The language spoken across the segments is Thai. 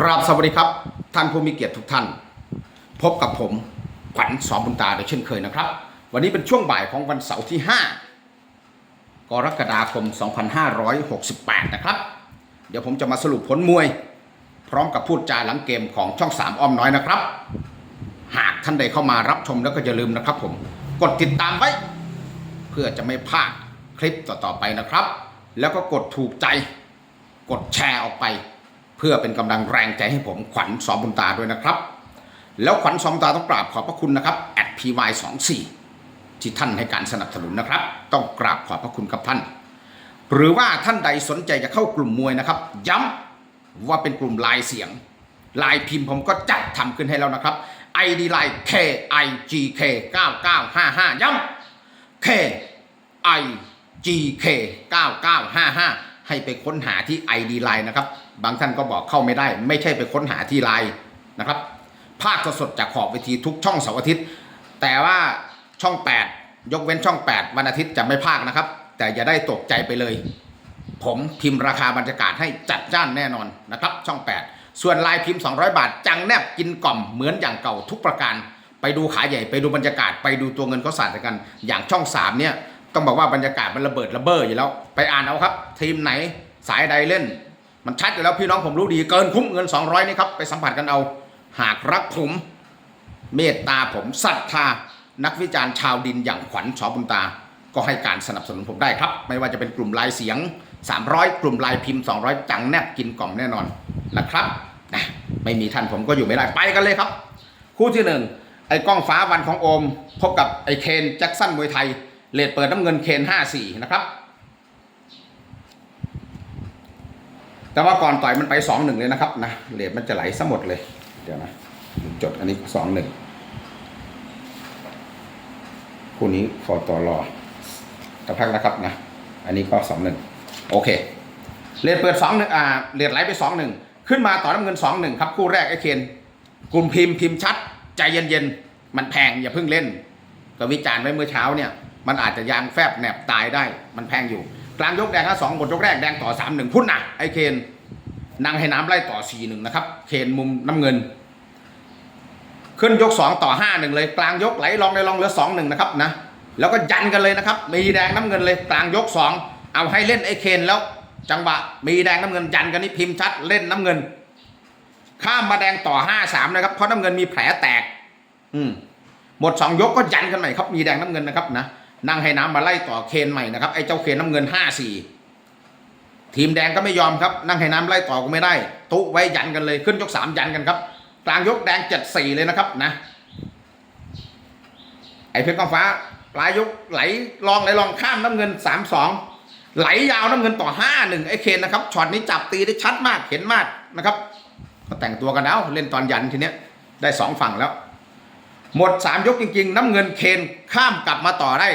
กราบสวัสดีครับ ท่านผู้มีเกียรติทุกท่าน พบกับผมขวัญสอนบุญตาโดยเช่นเคยนะครับ วันนี้เป็นช่วงบ่ายของวันเสาร์ที่ 5 กรกฎาคม 2568 นะครับ เดี๋ยวผมจะมาสรุปผลมวย พร้อมกับพูดจาหลังเกมของช่อง 3 อ้อมน้อยนะครับ หากท่านใดเข้ามารับชมแล้วก็อย่าลืมนะครับ ผมกดติดตามไว้ เพื่อจะไม่พลาดคลิปต่อๆไปนะครับ แล้วก็กดถูกใจ กดแชร์ออกไป เพื่อเป็นกำลังแรงใจให้ผมขวัญสอมบุญตาด้วยนะครับ แล้วขวัญสอมบุญตาต้องกราบขอบพระคุณนะครับ @py24 ที่ท่านให้การสนับสนุนนะครับ ต้องกราบขอบพระคุณครับท่าน หรือว่าท่านใดสนใจจะเข้ากลุ่มมวยนะครับ ย้ำว่าเป็นกลุ่มลายเสียง ลายพิมพ์ผมก็จัดทำขึ้นให้แล้วนะครับ ID ไลน์ K I G K 9955 ย้ำ K I G K 9955 ให้ไปค้นหาที่ ID ไลน์นะครับ บางท่านก็บอกเข้าไม่ได้ ไม่ใช่ไปค้นหาที่ไลน์นะครับภาคสดจากขอบเวทีทุกช่องเสาร์อาทิตย์ แต่ว่าช่อง 8 ยกเว้นช่อง 8 วันอาทิตย์จะไม่ภาคนะครับ แต่อย่าได้ตกใจไปเลย ผมพิมพ์ราคาบรรยากาศให้จัดจ้านแน่นอนนะครับ ช่อง 8 ส่วนลายพิมพ์ 200 บาท จังแนบกินกล่อมเหมือนอย่างเก่าทุกประการ ไปดูขาใหญ่ไปดูบรรยากาศ ไปดูตัวเงินเขาสาดกัน อย่างช่อง3เนี่ย ต้องบอกว่าบรรยากาศมันระเบิดระเบ้ออยู่แล้ว ไปอ่านเอาครับ ทีมไหนสายใดเล่น มันชัดอยู่แล้วพี่น้องผมรู้ดีเกินคุ้มเงิน 200นี่ครับไปสัมผัสกันเอา หากรักผมเมตตาผมศรัทธานักวิจารณ์ชาวดินอย่างขวัญชอบุญตา ก็ให้การสนับสนุนผมได้ครับ ไม่ว่าจะเป็นกลุ่มลายเสียง 300 กลุ่มลายพิมพ์ 200 จังแนบกินกล่อมแน่นอนนะครับนะไม่มีท่านผมก็อยู่ไม่ได้ไปกันเลยครับ คู่ที่หนึ่งไอ้กล้องฟ้าวันของโอม พบกับไอ้เคนแจ็คสันมวยไทย เลดเปิดน้ำเงินเคน54นะครับ แต่ว่าก่อนต่อยมันไป2-1เลยนะครับนะเลดมันจะไหลซะหมดเลย เดี๋ยวนะจดอันนี้2-1คู่นี้ขอต่อรอสักพักนะครับนะ อันนี้ก็สองหนึ่งโอเคเรียนเปิดสองหนึ่งอ่าเรียนไหลไปสองหนึ่งขึ้นมาต่อน้ำเงินสองหนึ่งครับคู่แรกไอ้เคนกลุ่มพิมพ์พิมพ์ชัด ใจเย็นๆ มันแพงอย่าเพิ่งเล่น ก็วิจารณ์ไว้เมื่อเช้าเนี่ย มันอาจจะยางแฟบแหนบตายได้ มันแพงอยู่ กลางยกแดงครับสองบทยกแรกแดงต่อสามหนึ่งพุ่นนะไอ้เคนนั่งให้น้ำไล่ต่อสี่หนึ่งนะครับ เคนมุมน้ำเงิน ขึ้นยก2ต่อ5 1เลย กลางยกไหลลองเลยลองเหลือ2 1นะครับนะ แล้วก็ยันกันเลยนะครับ มีแดงน้ำเงินเลย กลางยก2เอาให้เล่นไอ้เคนแล้ว จังหวะ มีแดงน้ำเงินยันกันนี่พิมพ์ชัดเล่นน้ำเงิน ข้ามมาแดงต่อ5 3นะครับ เพราะน้ำเงินมีแผลแตก อืมหมด2ยกก็ยันกันใหม่ครับ มีแดงน้ำเงินนะครับนะ นั่งให้น้ำมาไล่ต่อเคนใหม่นะครับไอ้เจ้าเคนน้ำเงิน5 4ทีมแดงก็ไม่ยอมครับ นั่งให้น้ำไล่ต่อก็ไม่ได้ ตุไว้ยันกันเลยขึ้นยก3ยันกันครับ กลางยกแดงเจ็ดสี่เลยนะครับนะ ไอ้เพชรกองฟ้าปลายยกไหลลองไหลลองข้ามน้ำเงินสามสองไหลยาวน้ำเงินต่อห้าหนึ่งไอ้เคนนะครับช็อตนี้จับตีได้ชัดมากเห็นมากนะครับ ก็แต่งตัวกันแล้วเล่นตอนยันทีเนี้ยได้สองฝั่งแล้ว หมดสามยกจริง ๆ น้ำเงินเคนข้ามกลับมาต่อได้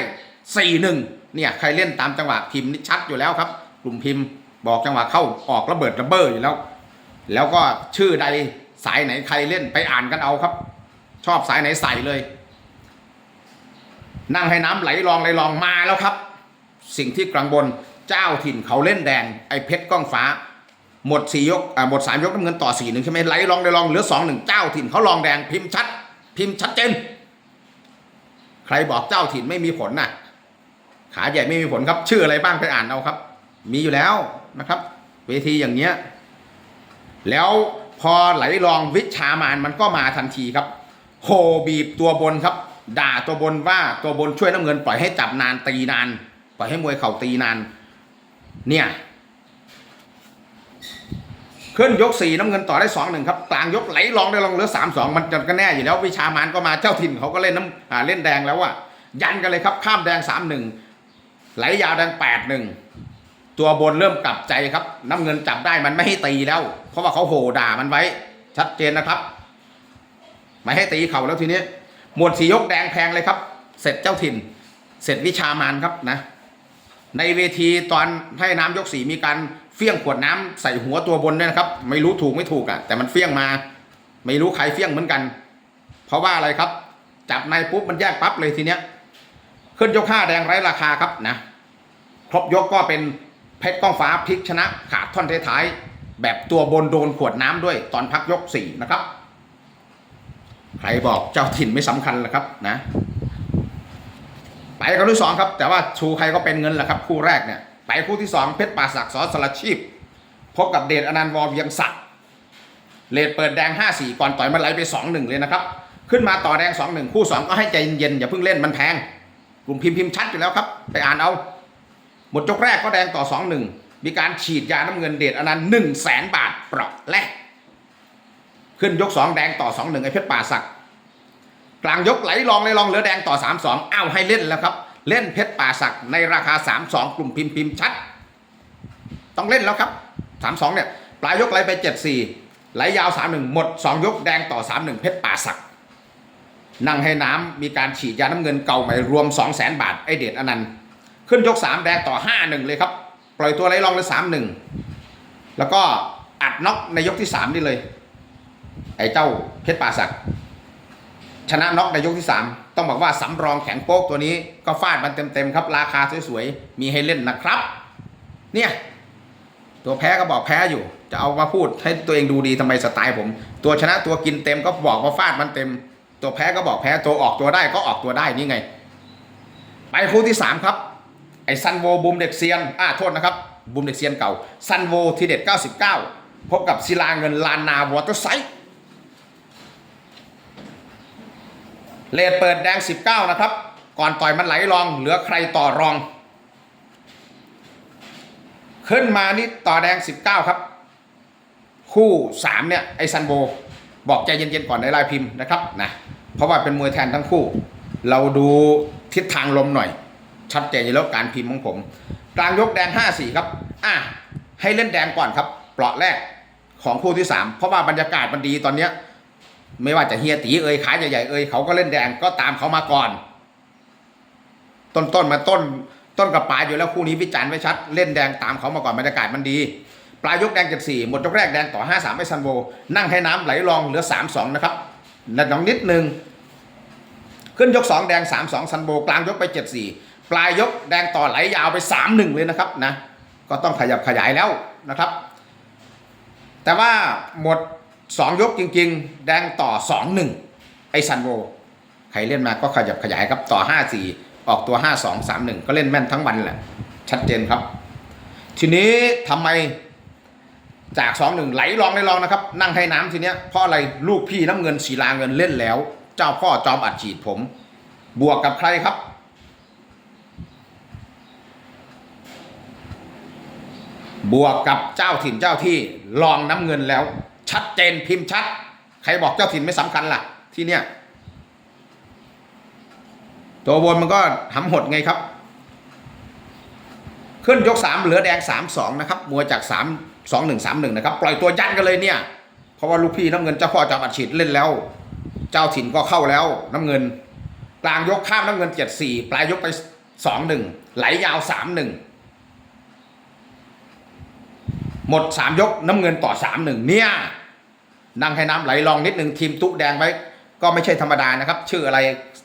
สี่หนึ่งเนี่ยใครเล่นตามจังหวะพิมพ์นี่ชัดอยู่แล้วครับ กลุ่มพิมพ์บอกจังหวะเข้าออกระเบิดระเบ้ออยู่แล้ว แล้วก็ชื่อใดสายไหนใครเล่นไปอ่านกันเอาครับ ชอบสายไหนใส่เลย นั่งให้น้ำไหลลองไหลลองมาแล้วครับ สิ่งที่กลางบนเจ้าถิ่นเขาเล่นแดงไอ้เพชรก้องฟ้าหมดสี่ยกอ่าหมดสามยกน้ำเงินต่อสี่หนึ่งใช่ไหมไหลลองไหลลองเหลือสองหนึ่งเจ้าถิ่นเขาลองแดงพิมพ์ชัด พิมพ์ชัดเจน ใครบอกเจ้าถิ่นไม่มีผลน่ะ ขาใหญ่ไม่มีผลครับ ชื่ออะไรบ้างไปอ่านเอาครับ มีอยู่แล้วนะครับ เวทีอย่างเนี้ย แล้วพอไหลลองวิชามานมันก็มาทันทีครับโหบีบตัวบนครับ ด่าตัวบนว่าตัวบนช่วยน้ำเงินปล่อยให้จับนานตีนาน ปล่อยให้มวยเข่าตีนาน เนี่ย ขึ้นยกสี่น้ำเงินต่อได้สองหนึ่งครับกลางยกไหลลองได้ลองเหลือสามสองมันจะก็แน่อยู่แล้ววิชามานก็มาเจ้าถิ่นเขาก็เล่นน้ำอ่าเล่นแดงแล้วอะยันกันเลยครับข้ามแดงสามหนึ่งไหลยาวแดงแปดหนึ่งตัวบนเริ่มกลับใจครับ น้ำเงินจับได้มันไม่ให้ตีแล้ว เพราะว่าเขาโหด่ามันไว้ ชัดเจนนะครับ ไม่ให้ตีเขาแล้วทีนี้หมวดสียกแดงแพงเลยครับ เสร็จเจ้าถิ่น เสร็จวิชามานครับนะ ในเวทีตอนให้น้ำยกสีมีการ เฟี้ยงขวดน้ำใส่หัวตัวบนด้วยนะครับ ไม่รู้ถูกไม่ถูกอะ แต่มันเฟี้ยงมา ไม่รู้ใครเฟี้ยงเหมือนกัน เพราะว่าอะไรครับ จับในปุ๊บมันแยกปั๊บเลยทีเนี้ย ขึ้นยกห้าแดงไร้ราคาครับนะครบยกก็เป็นเพชรก้องฟ้าพลิกชนะขาดท่อนท้ายแบบตัวบนโดนขวดน้ำด้วยตอนพักยกสี่นะครับ ใครบอกเจ้าถิ่นไม่สำคัญล่ะครับนะ ไปกันที่สองครับ แต่ว่าชูใครก็เป็นเงินแหละครับ คู่แรกเนี่ย ไปคู่ที่สองเพชรป่าศักดิ์สอสลชีพ พบกับเดชอนันต์วอเวียงศักดิ์เลดเปิดแดง 5-4 ก่อนต่อยมันไหลไป 2-1 เลยนะครับ ขึ้นมาต่อแดง 2-1 คู่ 2 ก็ให้ใจเย็นๆอย่าเพิ่งเล่นมันแพง กลุ่มพิมพ์พิมพ์ชัดอยู่แล้วครับ ไปอ่านเอา หมดยกแรกก็แดงต่อ 2-1 มีการฉีดยาน้ำเงินเดชอนันต์1 0 0 0 0แสนบาทเปราะแรก ขึ้นยก 2 แดงต่อ 2-1 ไอเพชรป่าศักดิ์กลางยกไหลลองเลยลองเหลือแดงต่อ 3-2 อ้าวให้เล่นแล้วครับ เล่นเพชรป่าศักดิ์ในราคา 3-2 กลุ่มพิมพ์พิมพ์ชัด ต้องเล่นแล้วครับ 3-2 เนี่ย ปลายยกไหลไป 7-4ไหลยาว 3-1 หมด 2 ยกแดงต่อ 3-1 เพชรป่าศักดิ์นั่งให้น้ำมีการฉีดยาน้ำเงินเก่าใหม่รวม 200,000 บาท ไอเดชอนันต์ขึ้นยก 3 แดงต่อ 5-1 เลยครับ ปล่อยตัวไหลลองเลย3-1 แล้วก็อัดน็อกในยกที่ 3 นี่เลย ไอเจ้าเพชรป่าศักดิ์ ชนะน็อกในยกที่ 3 ต้องบอกว่าสำรองแข็งโป๊กตัวนี้ก็ฟาดมันเต็มๆครับ ราคาสวยๆ มีให้เล่นนะครับ เนี่ย ตัวแพ้ก็บอกแพ้อยู่ จะเอามาพูดให้ตัวเองดูดีทำไมสไตล์ผม ตัวชนะตัวกินเต็มก็บอกว่าฟาดมันเต็ม ตัวแพ้ก็บอกแพ้ตัวออกตัวได้ก็ออกตัวได้นี่ไง ไปคู่ที่ 3 ครับไอ้ซันโวบูมเด็กเซียนอ่าโทษนะครับบูมเด็กเซียนเก่าซันโวทีเด็ด 99 พบกับศิลาเงินลานนาวอเตอร์ไซด์ เลดเปิดแดง 19 นะครับ ก่อนต่อยมันไหลรอง เหลือใครต่อรอง ขึ้นมานี่ต่อแดง 19 ครับ คู่ 3 เนี่ย ไอซันโบ บอกใจเย็นๆก่อนในลน์พิมพ์นะครับนะเพราะว่าเป็นมวยแทนทั้งคู่ เราดูทิศทางลมหน่อย ชัดเจนอยู่แล้วการพิมพ์ของผม กลางยกแดง 5-4 ครับอะให้เล่นแดงก่อนครับเปราะแรกของคู่ที่ 3 เพราะว่าบรรยากาศมันดีตอนเนี้ย ไม่ว่าจะเฮียตีเอ่ยขายใหญ่ๆเอ่ยเขาก็เล่นแดงก็ตามเขามาก่อน ต้นต้นมาต้น ต้นกับปลายอยู่แล้วคู่นี้วิจารณ์ไว้ชัด เล่นแดงตามเขามาก่อนบรรยากาศมันดี ปลายยกแดงเจ็ดสี่หมดยกแรกแดงต่อห้าสามไอซันโวนั่งให้น้ำไหลรองเหลือสามสองนะครับนัดน้องนิดนึงขึ้นยกสองแดงสามสองซันโวกลางยกไปเจ็ดสี่ปลายยกแดงต่อไหลยาวไปสามหนึ่งเลยนะครับนะก็ต้องขยับขยายแล้วนะครับ แต่ว่าหมด สองยกจริง ๆ แดงต่อสองหนึ่งไอซันโวใครเล่นมาก็ขยับขยายครับต่อ5 4ออกตัว5 2 3 1ก็เล่นแม่นทั้งวันแหละ ชัดเจนครับ ทีนี้ทำไมจาก2 1ไหลลองได้ลองนะครับ นั่งให้น้ำทีเนี้ยเพราะอะไรลูกพี่น้ำเงินศีลาเงินเล่นแล้ว เจ้าพ่อจอมอัดฉีดผม บวกกับใครครับบวกกับเจ้าถิ่นเจ้าที่ลองน้ำเงินแล้ว ชัดเจนพิมพ์ชัด ใครบอกเจ้าถิ่นไม่สำคัญล่ะ ที่เนี้ยตัวบนมันก็หำหดไงครับ ขึ้นยก3เหลือแดง3 2นะครับมวยจาก3 2 1 3 1นะครับ ปล่อยตัวยันกันเลยเนี่ย เพราะว่าลูกพี่น้ำเงินเจ้าพ่อจอมอัดฉีดเล่นแล้ว เจ้าถิ่นก็เข้าแล้วน้ำเงิน กลางยกข้ามน้ำเงิน7 4ปลายยกไป2 1ไหลยาว3 1หนึ่ง หมด3ยกน้ำเงินต่อ3 1เนี่ยนั่งให้น้ำไหลลองนิดหนึ่งทีมตุ๊แดงไว้ ก็ไม่ใช่ธรรมดานะครับ ชื่ออะไร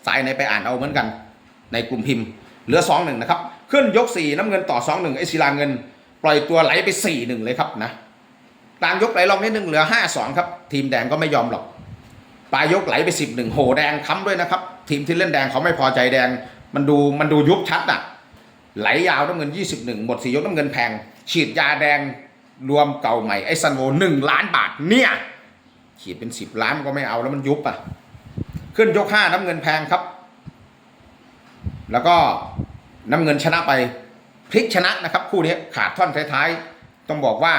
สายไหนไปอ่านเอาเหมือนกัน ในกลุ่มพิมพ์ เหลือ2 1นะครับขึ้นยก4น้ำเงินต่อ2 1ไอศิลาเงิน ปล่อยตัวไหลไป4 1เลยครับนะกลางยกไหลลองนิดหนึ่งเหลือ5 2ครับ ทีมแดงก็ไม่ยอมหรอกปลายยกไหลไป10 1โหแดงค้ำด้วยนะครับ ทีมที่เล่นแดงเขาไม่พอใจแดง มันดูมันดูยุบชัดอะไหลยาวน้ำเงิน21หมดสี่ยกน้ำเงินแพงฉีดยาแดง รวมเก่าใหม่ไอ้ซันโวหนึ่งล้านบาทเนี่ยขีดเป็น10ล้านก็ไม่เอาแล้วมันยุบอะ ขึ้นยก5น้ำเงินแพงครับ แล้วก็น้ำเงินชนะไปพลิกชนะนะครับ คู่นี้ขาดท่อนท้ายๆ ต้องบอกว่า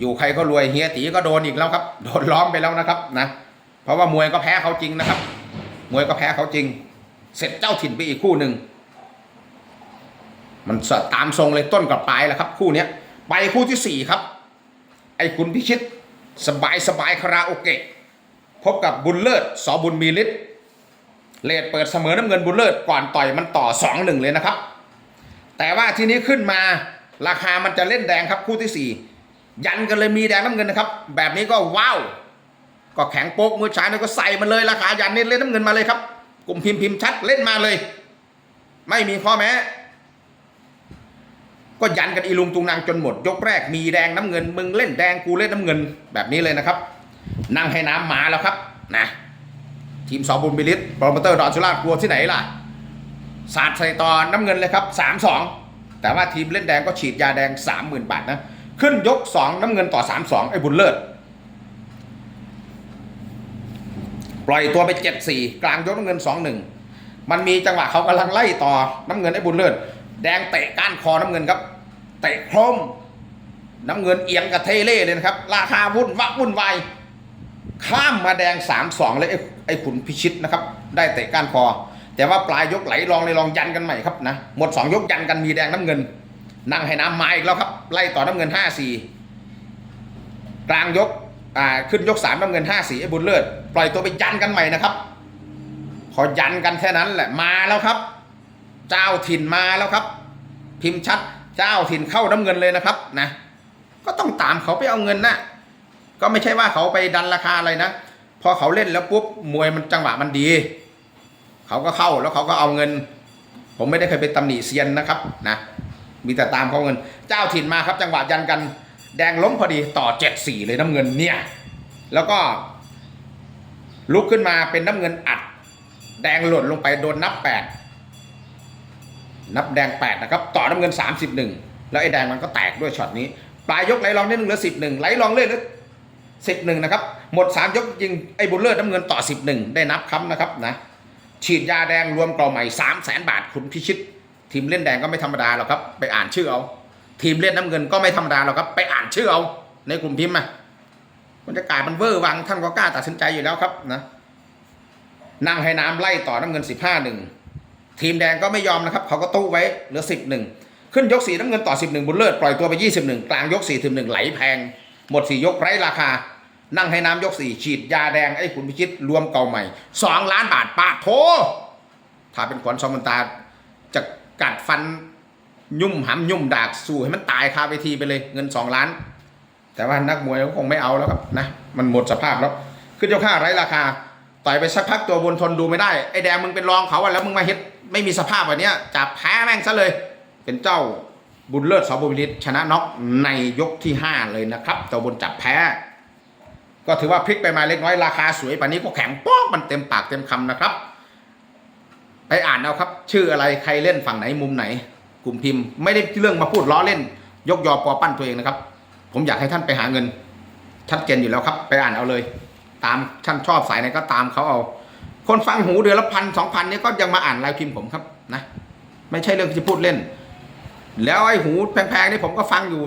อยู่ใครก็รวยเฮียตีก็โดนอีกแล้วครับ โดนล้อมไปแล้วนะครับนะเพราะว่ามวยก็แพ้เขาจริงนะครับ มวยก็แพ้เขาจริง เสร็จเจ้าถิ่นไปอีกคู่หนึ่งมันสตามทรงเลยต้นกับปลายแหละครับ คู่เนี้ย ไปคู่ที่สี่ครับ ไอ้คุณพิชิต สบายสบายคาราโอเกะ พบกับบุญเลิศสอบุญมีฤทธิ์เลดเปิดเสมอน้ำเงินบุญเลิศก่อนต่อยมันต่อสองหนึ่งเลยนะครับ แต่ว่าทีนี้ขึ้นมาราคามันจะเล่นแดงครับคู่ที่สี่ยันกันเลยมีแดงน้ำเงินนะครับ แบบนี้ก็ว้าว ก็แข็งโป๊กมือชายนี่ก็ใส่มันเลยราคายันนี่เล่นน้ำเงินมาเลยครับ กลุ่มพิมพ์พิมพ์ชัดเล่นมาเลย ไม่มีข้อแม้ ก็ยันกันอีลุงตุงนางจนหมด ยกแรกมีแดงน้ำเงิน มึงเล่นแดงกูเล่นน้ำเงิน แบบนี้เลยนะครับ นั่งให้น้ำมาแล้วครับนะทีมสองบุญบิลิสโปรโมเตอร์ดอนสุรากลัวที่ไหนล่ะสาดใส่ตอนน้ำเงินเลยครับสามสองแต่ว่าทีมเล่นแดงก็ฉีดยาแดงสามหมื่นบาทนะขึ้นยกสองน้ำเงินต่อสามสองไอ้บุญเลิศปล่อยตัวไปเจ็ดสี่กลางยกน้ำเงินสองหนึ่งมันมีจังหวะเขากำลังไล่ต่อน้ำเงินไอ้บุญเลิศแดงเตะก้านคอน้ำเงินครับ เตะโครมน้ำเงินเอียงกับเทเล่เลยนะครับ ราคาวุ่นวักวุ่นวายข้ามมาแดงสามสองเลยไอ้ไอ้ขุนพิชิตนะครับ ได้เตะก้านคอ แต่ว่าปลายยกไหลลองเลยลองยันกันใหม่ครับนะหมดสองยกยันกันมีแดงน้ำเงิน นั่งให้น้ำมาอีกแล้วครับ ไล่ต่อน้ำเงินห้าสี่กลางยกอ่าขึ้นยกสามน้ำเงินห้าสีไอ้บุญเลิศปล่อยตัวไปยันกันใหม่นะครับพอยันกันแค่นั้นแหละมาแล้วครับ เจ้าถิ่นมาแล้วครับ พิมพ์ชัด เจ้าถิ่นเข้าน้ำเงินเลยนะครับนะก็ต้องตามเขาไปเอาเงินนะก็ไม่ใช่ว่าเขาไปดันราคาอะไรนะพอเขาเล่นแล้วปุ๊บมวยมันจังหวะมันดี เขาก็เข้าแล้วเขาก็เอาเงิน ผมไม่ได้เคยไปตำหนิเซียนนะครับนะมีแต่ตามเขาเงิน เจ้าถิ่นมาครับ จังหวะยันกัน แดงล้มพอดีต่อเจ็ดสี่เลยน้ำเงินเนี่ย แล้วก็ลุกขึ้นมาเป็นน้ำเงินอัด แดงหล่นลงไปโดนนับแปด นับแดงแปดนะครับ ต่อน้ำเงินสามสิบหนึ่งแล้วไอ้แดงมันก็แตกด้วยช็อตนี้ ปลายยกไหลลองได้หนึ่งเหลือสิบหนึ่งไหลลองเล่นเหลือสิบหนึ่งนะครับ หมดสามยกยิงไอ้บุญเลิศน้ำเงินต่อสิบหนึ่งได้นับคำนะครับนะ ฉีดยาแดงรวมกล่อใหม่สามแสนบาทคุณพิชิต ทีมเล่นแดงก็ไม่ธรรมดาหรอกครับ ไปอ่านชื่อเอา ทีมเล่นน้ำเงินก็ไม่ธรรมดาหรอกครับ ไปอ่านชื่อเอา ในกลุ่มพิมพ์อะบรรยากาศมันเวอร์วังท่านก็กล้าตัดสินใจอยู่แล้วครับนะ นั่งให้น้ำไล่ต่อน้ำเงินสิบห้าหนึ่ง ทีมแดงก็ไม่ยอมนะครับเขาก็ตู้ไว้เหลือสิบหนึ่งขึ้นยกสี่น้ำเงินต่อสิบหนึ่งบุญเลิศปล่อยตัวไปยี่สิบหนึ่งกลางยกสี่ถึงหนึ่งไหลแพง หมดสี่ยกไร้ราคา นั่งให้น้ำยกสี่ฉีดยาแดงไอ้ขุนพิชิตรวมเก่าใหม่สองล้านบาทปาดโถถ้าเป็นขวัญสองมันตาจะกัดฟันยุ่มหำยุ่มดากสู้ให้มันตายคาเวทีไปเลยเงินสองล้าน แต่ว่านักมวยก็คงไม่เอาแล้วครับนะมันหมดสภาพแล้วขึ้นยกห้าไร้ราคา ต่อยไปสักพักตัวบนทนดูไม่ได้ไอ้แดงมึงเป็นรองเขาอะแล้วมึงมาเฮ็ดไม่มีสภาพแบบนี้จับแพ้แม่งซะเลย เป็นเจ้าบุญเลิศสอบุญฤทธิ์ชนะน็อกในยกที่ 5 เลยนะครับตัวบนจับแพ้ ก็ถือว่าพลิกไปมาเล็กน้อยราคาสวยป่านนี้ก็แข็งป๊อกมันเต็มปากเต็มคำนะครับ ไปอ่านเอาครับ ชื่ออะไรใครเล่นฝั่งไหนมุมไหน กลุ่มพิมพ์ไม่ได้เรื่องมาพูดล้อเล่น ยกยอปอปั้นตัวเองนะครับ ผมอยากให้ท่านไปหาเงินชัดเจนอยู่แล้วครับ ไปอ่านเอาเลย ตามท่านชอบสายไหนก็ตามเขาเอา คนฟังหูเดือนละพันสองพันเนี่ยก็ยังมาอ่านรายพิมพ์ผมครับนะไม่ใช่เรื่องที่จะพูดเล่น แล้วไอ้หูแพงๆนี่ผมก็ฟังอยู่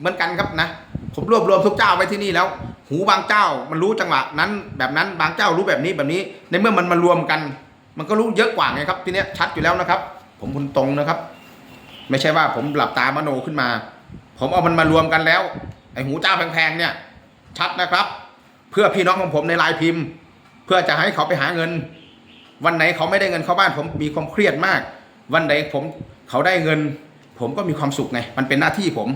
เหมือนกันครับนะผมรวบรวมทุกเจ้าไว้ที่นี่แล้ว หูบางเจ้ามันรู้จังหวะนั้น แบบนั้นบางเจ้ารู้แบบนี้แบบนี้ ในเมื่อมันมารวมกัน มันก็รู้เยอะกว่าไงครับทีเนี้ยชัดอยู่แล้วนะครับ ผมคุณตรงนะครับ ไม่ใช่ว่าผมหลับตามโนขึ้นมา ผมเอามันมารวมกันแล้ว ไอ้หูเจ้าแพงๆเนี่ย ชัดนะครับ เพื่อพี่น้องของผมในลน์พิมพ์ เพื่อจะให้เขาไปหาเงิน วันไหนเขาไม่ได้เงินเข้าบ้าน ผมมีความเครียดมาก วันไหนผมเขาได้เงิน ผมก็มีความสุขไงมันเป็นหน้าที่ผม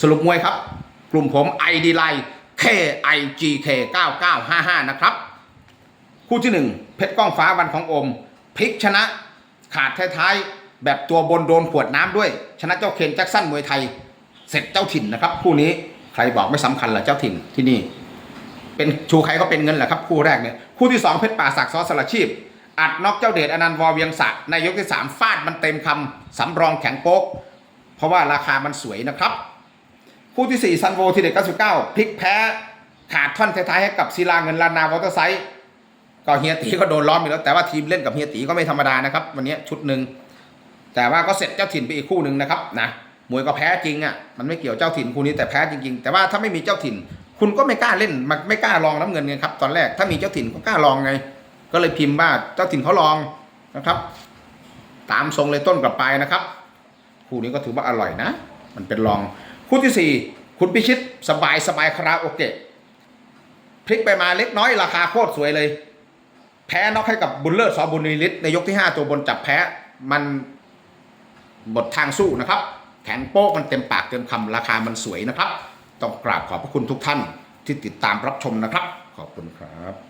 สรุปมวยครับ กลุ่มผม ID Line KIGK 9955 นะครับ คู่ที่ 1 เพชรก้องฟ้าวันของอมพลิกชนะขาดท้ายๆ แบบตัวบนโดนขวดน้ำด้วย ชนะเจ้าเคนแจ็คสันมวยไทย เสร็จเจ้าถิ่นนะครับ คู่นี้ใครบอกไม่สำคัญเหรอเจ้าถิ่นที่นี่ เป็นชูใครก็เป็นเงินแหละครับคู่แรกเนี่ยคู่ที่ 2 เพชรป่าศักดิ์ซอสละชีพ อัดน็อกเจ้าเดชอนันต์วอเวียงศักดิ์ในยกที่ 3 ฟาดมันเต็มคำสำรองแข็งโป๊ก เพราะว่าราคามันสวยนะครับ คู่ที่ 4 ซันโวทีเด็ด99พลิกแพ้ขาดท่อนท้ายๆให้กับศิลาเงินลานาวอเตอร์ไซด์ก็เฮียตีก็โดนล้อมอยู่แล้วแต่ว่าทีมเล่นกับเฮียตีก็ไม่ธรรมดานะครับ วันนี้ชุดหนึ่งแต่ว่าก็เสร็จเจ้าถิ่นไปอีกคู่หนึ่งนะครับนะมวยก็แพ้จริงอะมันไม่เกี่ยวเจ้าถิ่นคู่นี้แต่แพ้จริง ๆ แต่ว่าถ้าไม่มีเจ้าถิ่น คุณก็ไม่กล้าเล่นมันไม่กล้าลองน้ำเงินไงครับ ตอนแรกถ้ามีเจ้าถิ่นก็กล้าลองไง ก็เลยพิมพ์ว่าเจ้าถิ่นเขาลองนะครับ ตามทรงเลยต้นกลับไปนะครับ คู่นี้ก็ถือว่าอร่อยนะ มันเป็นรอง คู่ที่สี่คุณพิชิตสบายสบายคาราโอเกะพลิกไปมาเล็กน้อยราคาโคตรสวยเลย แพ้น็อกให้กับบุญเลิศสอบุญนิลิตในยกที่ 5 ตัวบนจับแพ้มันหมดทางสู้นะครับ แข็งโป๊กมันเต็มปากเต็มคำราคามันสวยนะครับ ต้องกราบขอบพระคุณทุกท่านที่ติดตามรับชมนะครับ ขอบคุณครับ